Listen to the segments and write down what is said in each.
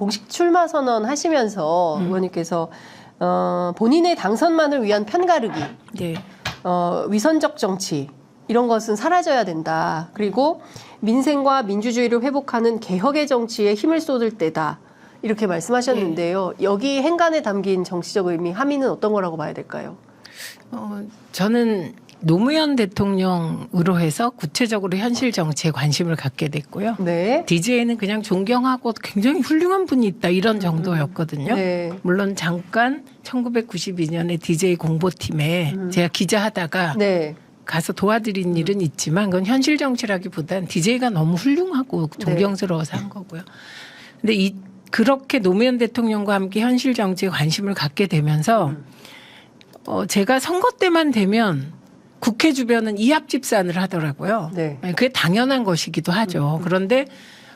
공식 출마 선언 하시면서 의원님께서 어, 본인의 당선만을 위한 편가르기, 네. 어, 위선적 정치 이런 것은 사라져야 된다. 그리고 민생과 민주주의를 회복하는 개혁의 정치에 힘을 쏟을 때다. 이렇게 말씀하셨는데요. 여기 행간에 담긴 정치적 의미 함의는 어떤 거라고 봐야 될까요? 어, 저는 노무현 대통령으로 해서 구체적으로 현실 정치에 관심을 갖게 됐고요. 네. DJ는 그냥 존경하고 굉장히 훌륭한 분이 있다 이런 정도였거든요. 네. 물론 잠깐 1992년에 DJ 공보팀에 제가 기자하다가 네. 가서 도와드린 일은 있지만 그건 현실 정치라기보단 DJ가 너무 훌륭하고 존경스러워서 한 거고요. 근데 이 그렇게 노무현 대통령과 함께 현실 정치에 관심을 갖게 되면서 어 제가 선거 때만 되면 국회 주변은 이합 집 산을 하더라고요. 네. 그게 당연한 것이기도 하죠. 그런데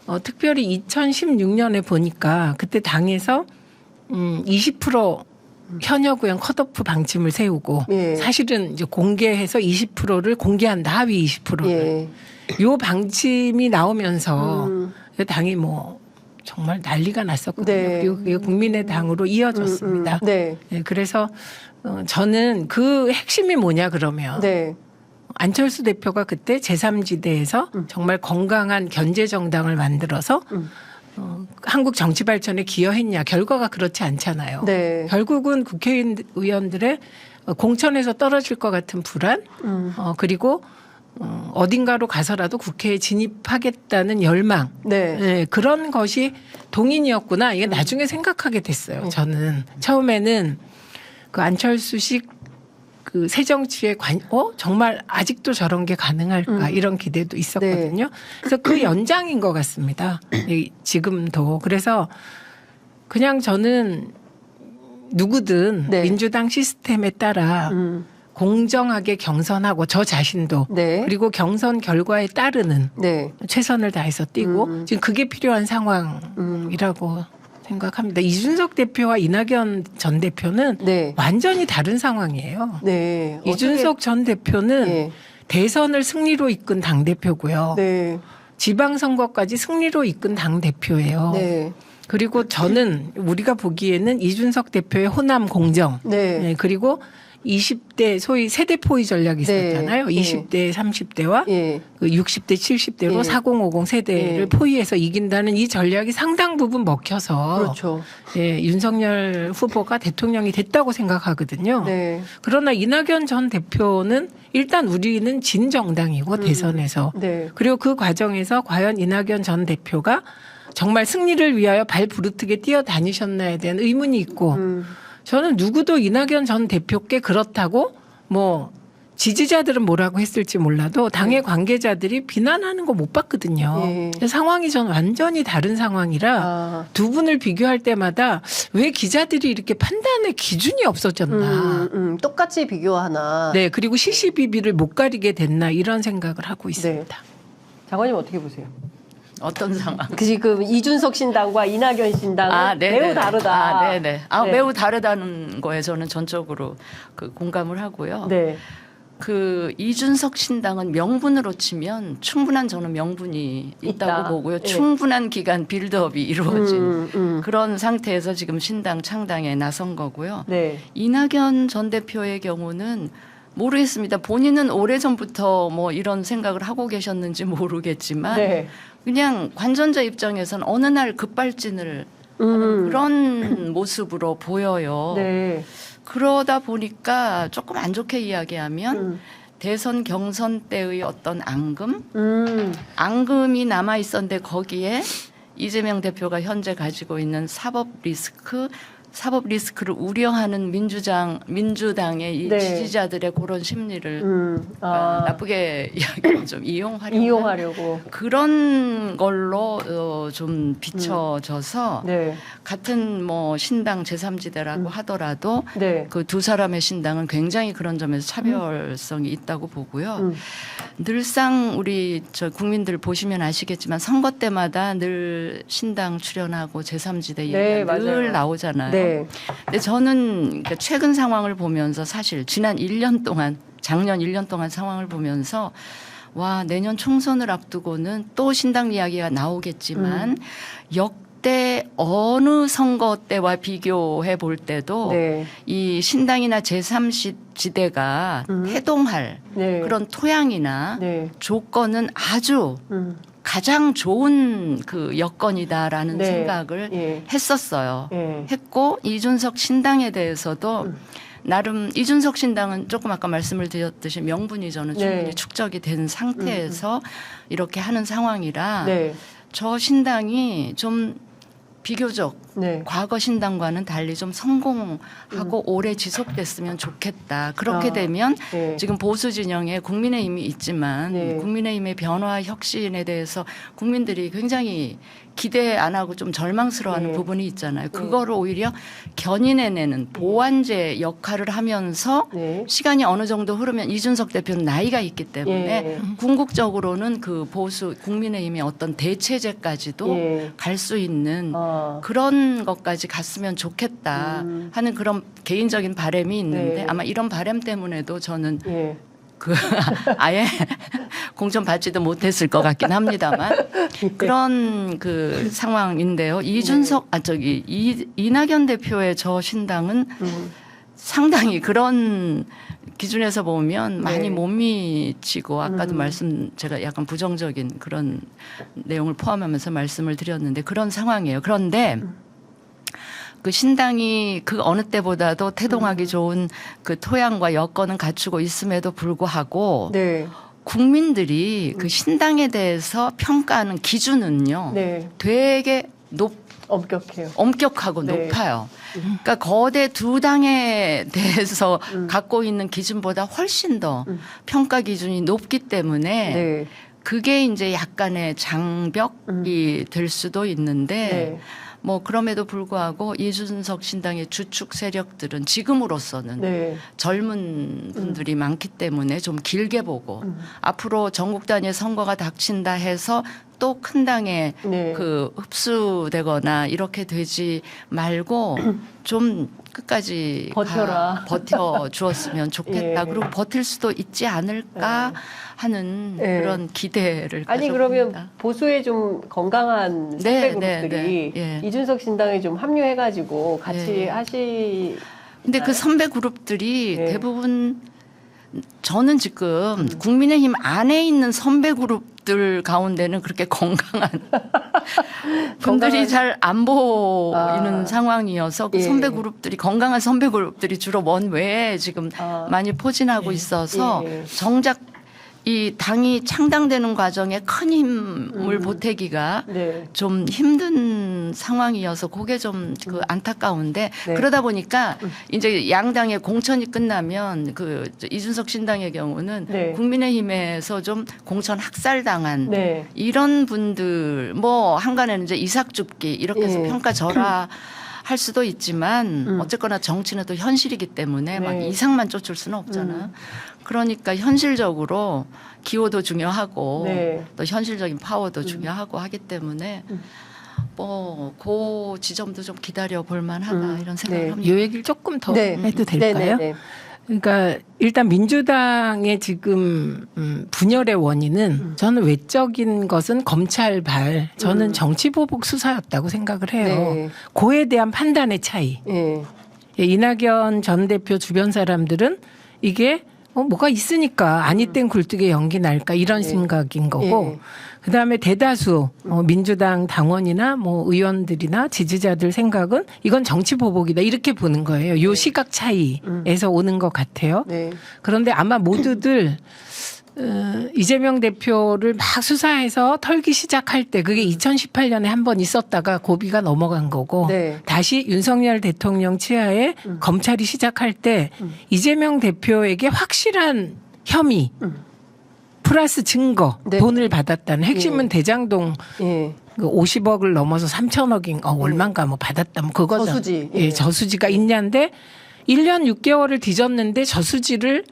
어, 특별히 2016년에 보니까 그때 당에서 음, 20% 현역 의원 컷오프 방침을 세우고 예. 사실은 이제 공개해서 20%를 공개한다 하위 20%를 예. 요 방침이 나오면서 음. 당이 뭐 정말 난리가 났었거든요. 네. 그리고 그게 국민의 당으로 이어졌습니다. 음, 음. 네. 네, 그래서 어, 저는 그 핵심이 뭐냐 그러면 네. 안철수 대표가 그때 제3지대에서 정말 건강한 견제 정당을 만들어서 음. 어, 한국 정치 발전에 기여했냐 결과가 그렇지 않잖아요. 네. 결국은 국회의원들의 공천에서 떨어질 것 같은 불안, 음. 어, 그리고 어, 어딘가로 가서라도 국회에 진입하겠다는 열망, 네. 네, 그런 것이 동인이었구나. 이게 나중에 생각하게 됐어요. 저는 처음에는 그 안철수식 그 새정치에 관, 어 정말 아직도 저런 게 가능할까 이런 기대도 있었거든요. 그래서 그 연장인 것 같습니다. 이- 지금도 그래서 그냥 저는 누구든 네. 민주당 시스템에 따라 음. 공정하게 경선하고 저 자신도 네. 그리고 경선 결과에 따르는 네. 최선을 다해서 뛰고 음. 지금 그게 필요한 상황이라고 생각합니다. 이준석 대표와 이낙연 전 대표는 네. 완전히 다른 상황이에요. 네. 이준석 전 대표는 예. 대선을 승리로 이끈 당 대표고요. 네. 지방선거까지 승리로 이끈 당 대표예요. 네. 그리고 저는 우리가 보기에는 이준석 대표의 호남 공정, 네. 네, 그리고 20대 소위 세대 포위 전략이 네. 있었잖아요. 예. 20대, 30대와 예. 그 60대, 70대로 예. 4050 세대를 예. 포위해서 이긴다는 이 전략이 상당 부분 먹혀서 그렇죠. 예, 윤석열 후보가 대통령이 됐다고 생각하거든요. 네. 그러나 이낙연 전 대표는 일단 우리는 진 정당이고 대선에서 네. 그리고 그 과정에서 과연 이낙연 전 대표가 정말 승리를 위하여 발 부르트게 뛰어다니셨나에 대한 의문이 있고 음. 저는 누구도 이낙연 전 대표께 그렇다고 뭐 지지자들은 뭐라고 했을지 몰라도 당의 관계자들이 비난하는 거 못 봤거든요. 예. 상황이 전 완전히 다른 상황이라 아. 두 분을 비교할 때마다 왜 기자들이 이렇게 판단의 기준이 없어졌나. 음, 음, 똑같이 비교하나. 네, 그리고 시시비비를 못 가리게 됐나 이런 생각을 하고 있습니다. 장관님 어떻게 보세요? 어떤 상황? 그 지금 이준석 신당과 이낙연 신당은 매우 다르다. 아, 네네. 아, 네. 매우 다르다는 거에 저는 전적으로 그 공감을 하고요. 네. 그 이준석 신당은 명분으로 치면 충분한 저는 명분이 있다고 있다. 보고요. 예. 충분한 기간 빌드업이 이루어진 음, 음. 그런 상태에서 지금 신당 창당에 나선 거고요. 네. 이낙연 전 대표의 경우는 모르겠습니다. 본인은 오래전부터 뭐 이런 생각을 하고 계셨는지 모르겠지만 네. 그냥 관전자 입장에서는 어느 날 급발진을 음. 그런 모습으로 보여요. 네. 그러다 보니까 조금 안 좋게 이야기하면 음. 대선 경선 때의 어떤 앙금, 음. 앙금이 남아 있었는데 거기에 이재명 대표가 현재 가지고 있는 사법 리스크, 사법 리스크를 우려하는 민주당 민주당의 이 네. 지지자들의 그런 심리를 음. 어, 아. 나쁘게 좀 이용하려고 이용하려고. 그런 걸로 어, 좀 비춰져서 네. 같은 뭐 신당 제3지대라고 음. 하더라도 네. 그두 사람의 신당은 굉장히 그런 점에서 차별성이 있다고 보고요. 음. 늘상 우리 저 국민들 보시면 아시겠지만 선거 때마다 늘 신당 출연하고 제3지대 얘기가 네, 늘 맞아요. 나오잖아요. 네. 근데 저는 그러니까 최근 상황을 보면서 사실 지난 1년 동안 작년 1년 동안 상황을 보면서 와 내년 총선을 앞두고는 또 신당 이야기가 나오겠지만 역 그때 어느 선거 때와 비교해 볼 때도 네. 이 신당이나 제3지대가 음. 태동할 네. 그런 토양이나 네. 조건은 아주 음. 가장 좋은 그 여건이다라는 네. 생각을 예. 했었어요. 예. 했고 이준석 신당에 대해서도 음. 나름 이준석 신당은 조금 아까 말씀을 드렸듯이 명분이 저는 네. 충분히 축적이 된 상태에서 이렇게 하는 상황이라 네. 저 신당이 좀 비교적 네. 과거 신당과는 달리 좀 성공하고 오래 지속됐으면 좋겠다. 그렇게 음. 아, 되면 네. 지금 보수 진영에 국민의힘이 있지만 네. 국민의힘의 변화 혁신에 대해서 국민들이 굉장히 기대 안 하고 좀 절망스러워하는 네. 부분이 있잖아요. 그거를 오히려 견인해내는 보완제 역할을 하면서 네. 시간이 어느 정도 흐르면 이준석 대표는 나이가 있기 때문에 예. 궁극적으로는 그 보수 국민의힘의 어떤 대체제까지도 예. 갈수 있는 아. 그런 것까지 갔으면 좋겠다 음. 하는 그런 개인적인 바람이 있는데 네. 아마 이런 바람 때문에도 저는 예. 그 아예 공천 받지도 못했을 것 같긴 합니다만 네. 그런 그 상황인데요. 이준석 아 저기 이, 이낙연 대표의 저 신당은 음. 상당히 그런 기준에서 보면 많이 네. 못 미치고 아까도 음. 말씀 제가 약간 부정적인 그런 내용을 포함하면서 말씀을 드렸는데 그런 상황이에요. 그런데 음. 그 신당이 그 어느 때보다도 음. 태동하기 좋은 그 토양과 여건은 갖추고 있음에도 불구하고 네. 국민들이 그 신당에 대해서 평가하는 기준은요 네. 되게 높 엄격해요. 엄격하고 네. 높아요. 그러니까 거대 두 당에 대해서 음. 갖고 있는 기준보다 훨씬 더 음. 평가 기준이 높기 때문에 네. 그게 이제 약간의 장벽이 될 수도 있는데 네. 뭐 그럼에도 불구하고 이준석 신당의 주축 세력들은 지금으로서는 네. 젊은 분들이 많기 때문에 좀 길게 보고 음. 앞으로 전국 단위 선거가 닥친다 해서 또 큰 당에 네. 그 흡수되거나 이렇게 되지 말고 좀 끝까지 버텨라. 가- 버텨 주었으면 좋겠다. 예. 그리고 버틸 수도 있지 않을까 하는 예. 그런 기대를 아니. 그러면 보수의 좀 건강한 네, 선배 네, 그룹들이 네. 예. 이준석 신당에 좀 합류해가지고 같이 네. 하시. 근데 그 선배 그룹들이 네. 대부분 저는 지금 음. 국민의힘 안에 있는 선배 그룹 들 가운데는 그렇게 건강한 분들이 잘 안 보이는 아. 상황이어서 그 예. 선배 그룹들이 건강한 선배 그룹들이 주로 먼 외에 지금 아. 많이 포진하고 있어서 예. 정작 이 당이 창당되는 과정에 큰 힘을 음. 보태기가 네. 좀 힘든 상황이어서 그게 좀 그 안타까운데 네. 그러다 보니까 이제 양당의 공천이 끝나면 그 이준석 신당의 경우는 네. 국민의힘에서 좀 공천 학살당한 네. 이런 분들 뭐 한간에는 이제 이삭 줍기 이렇게 해서 예. 평가 절하 할 수도 있지만 음. 어쨌거나 정치는 또 현실이기 때문에 막 네. 이상만 쫓을 수는 없잖아. 음. 그러니까 현실적으로 기호도 중요하고 네. 또 현실적인 파워도 중요하고 하기 때문에 음. 뭐그 지점도 좀 기다려 볼 만하다 음. 이런 생각을 네. 합니다. 요 얘기를 조금 더 네. 해도 될까요? 네, 네, 네. 그러니까 일단 민주당의 지금 음, 분열의 원인은 저는 외적인 것은 검찰 발, 저는 음. 정치 보복 수사였다고 생각을 해요. 네. 고에 대한 판단의 차이. 예. 예, 이낙연 전 대표 주변 사람들은 이게 어, 뭐가 있으니까 아니 땐 굴뚝에 연기 날까 이런 예. 생각인 거고 예. 그다음에 대다수 어, 민주당 당원이나 뭐 의원들이나 지지자들 생각은 이건 정치 보복이다 이렇게 보는 거예요. 요 시각 차이에서 오는 것 같아요. 네. 그런데 아마 모두들 어, 이재명 대표를 막 수사해서 털기 시작할 때 그게 2018년에 한 번 있었다가 고비가 넘어간 거고 네. 다시 윤석열 대통령 치하에 검찰이 시작할 때 이재명 대표에게 확실한 혐의 음. 플러스 증거 네. 돈을 받았다는 핵심은 예. 대장동 예. 그 50억을 넘어서 3천억인 어 얼마인가 뭐 받았다 뭐 그거죠. 저수지. 예, 예. 저수지가 있냐인데 1년 6개월을 뒤졌는데 저수지를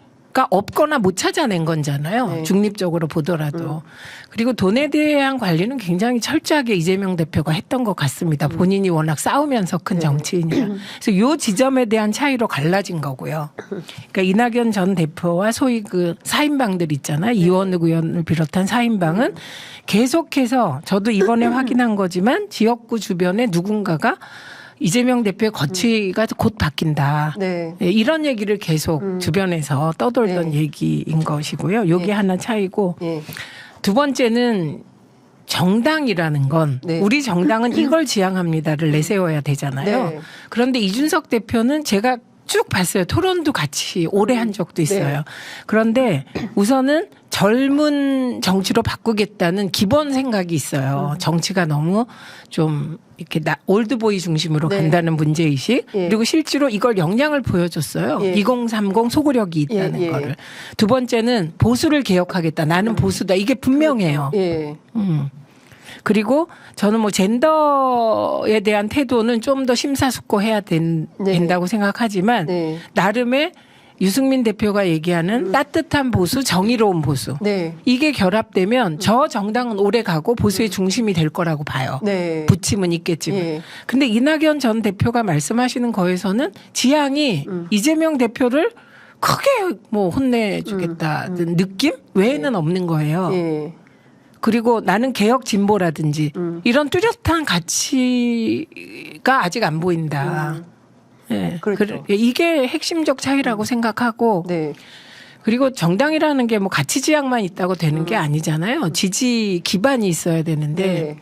없거나 못 찾아낸 건잖아요. 네. 중립적으로 보더라도. 그리고 돈에 대한 관리는 굉장히 철저하게 이재명 대표가 했던 것 같습니다. 본인이 워낙 싸우면서 큰 네. 정치인이라. 그래서 요 지점에 대한 차이로 갈라진 거고요. 그러니까 이낙연 전 대표와 소위 그 사인방들 있잖아요. 이원욱 의원을 비롯한 사인방은 계속해서 저도 이번에 확인한 거지만 지역구 주변에 누군가가 이재명 대표의 거취가 곧 바뀐다. 네. 예, 이런 얘기를 계속 주변에서 떠돌던 네. 얘기인 것이고요. 요게 네. 하나 차이고 예. 두 번째는 정당이라는 건 네. 우리 정당은 이걸 지향합니다를 내세워야 되잖아요. 네. 그런데 이준석 대표는 제가 쭉 봤어요. 토론도 같이 오래 한 적도 있어요. 네. 그런데 우선은 젊은 정치로 바꾸겠다는 기본 생각이 있어요. 정치가 너무 좀 이렇게 나, 올드보이 중심으로 네. 간다는 문제 의식. 예. 그리고 실제로 이걸 역량을 보여줬어요. 예. 2030 소구력이 있다는 예, 예. 거를. 두 번째는 보수를 개혁하겠다. 나는 보수다. 이게 분명해요. 예. 음. 그리고 저는 뭐 젠더에 대한 태도는 좀 더 심사숙고해야 된, 네. 된다고 생각하지만 네. 나름의 유승민 대표가 얘기하는 따뜻한 보수, 정의로운 보수. 네. 이게 결합되면 저 정당은 오래 가고 보수의 중심이 될 거라고 봐요. 네. 부침은 있겠지만. 예. 근데 이낙연 전 대표가 말씀하시는 거에서는 지향이 음. 이재명 대표를 크게 뭐 혼내주겠다는 느낌 외에는 없는 거예요. 음. 예. 그리고 나는 개혁 진보라든지 음. 이런 뚜렷한 가치가 아직 안 보인다. 예. 그렇죠. 그래- 이게 핵심적 차이라고 생각하고 네. 그리고 정당이라는 게 뭐 가치 지향만 있다고 되는 음. 게 아니잖아요. 지지 기반이 있어야 되는데 네.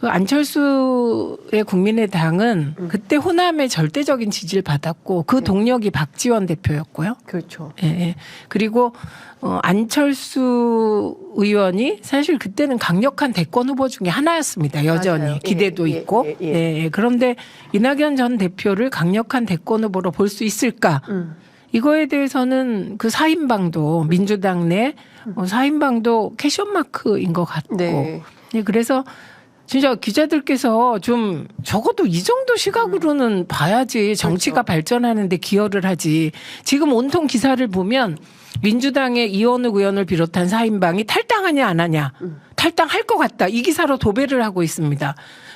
그 안철수의 국민의당은 그때 호남의 절대적인 지지를 받았고 그 동력이 박지원 대표였고요. 그렇죠. 예, 예. 그리고 어, 안철수 의원이 사실 그때는 강력한 대권 후보 중에 하나였습니다. 여전히 맞아요. 예, 기대도 예, 있고. 예, 예, 예. 예. 그런데 이낙연 전 대표를 강력한 대권 후보로 볼 수 있을까? 음. 이거에 대해서는 그 사인방도 민주당 내 어, 사인방도 캐션 마크인 것 같고. 네. 네, 그래서 진짜 기자들께서 좀 적어도 이 정도 시각으로는 봐야지 정치가 발전하는데 기여를 하지. 지금 온통 기사를 보면 민주당의 이원욱 의원을 비롯한 사인방이 탈당하냐 안 하냐. 탈당할 것 같다. 이 기사로 도배를 하고 있습니다.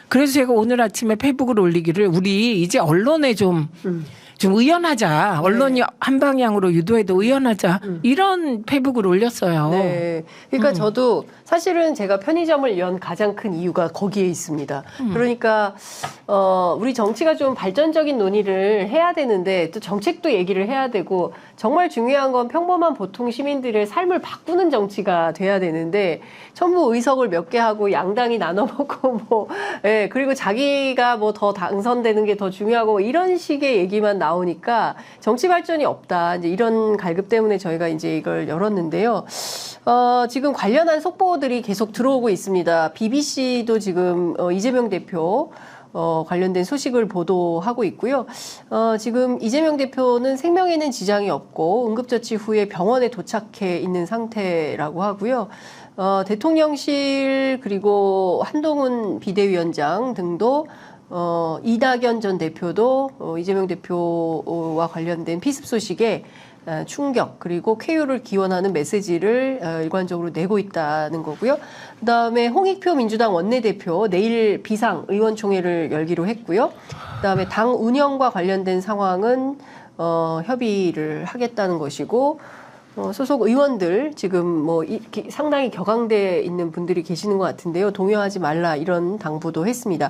그래서 제가 오늘 아침에 페이북을 올리기를 우리 이제 언론에 좀좀 의연하자. 언론이 한 방향으로 유도해도 의연하자. 이런 페이북을 올렸어요. 네. 그러니까 음. 저도 사실은 제가 편의점을 연 가장 큰 이유가 거기에 있습니다. 음. 그러니까 어 우리 정치가 좀 발전적인 논의를 해야 되는데 또 정책도 얘기를 해야 되고 정말 중요한 건 평범한 보통 시민들의 삶을 바꾸는 정치가 돼야 되는데 전부 의석을 몇 개 하고 양당이 나눠 먹고 뭐 예, 그리고 자기가 뭐 더 당선되는 게 더 중요하고 이런 식의 얘기만 나오니까 정치 발전이 없다. 이제 이런 갈급 때문에 저희가 이제 이걸 열었는데요. 어, 지금 관련한 속보 들이 계속 들어오고 있습니다. BBC도 지금 어, 이재명 대표 어, 관련된 소식을 보도하고 있고요. 어, 지금 이재명 대표는 생명에는 지장이 없고 응급처치 후에 병원에 도착해 있는 상태라고 하고요. 어, 대통령실 그리고 한동훈 비대위원장 등도 어, 이낙연 전 대표도 어, 이재명 대표와 관련된 피습 소식에 어, 충격 그리고 쾌유를 기원하는 메시지를 어, 일관적으로 내고 있다는 거고요. 그다음에 홍익표 민주당 원내대표 내일 비상 의원총회를 열기로 했고요. 그다음에 당 운영과 관련된 상황은 어, 협의를 하겠다는 것이고 어, 소속 의원들 지금 뭐 이, 기- 상당히 격앙돼 있는 분들이 계시는 것 같은데요. 동요하지 말라 이런 당부도 했습니다.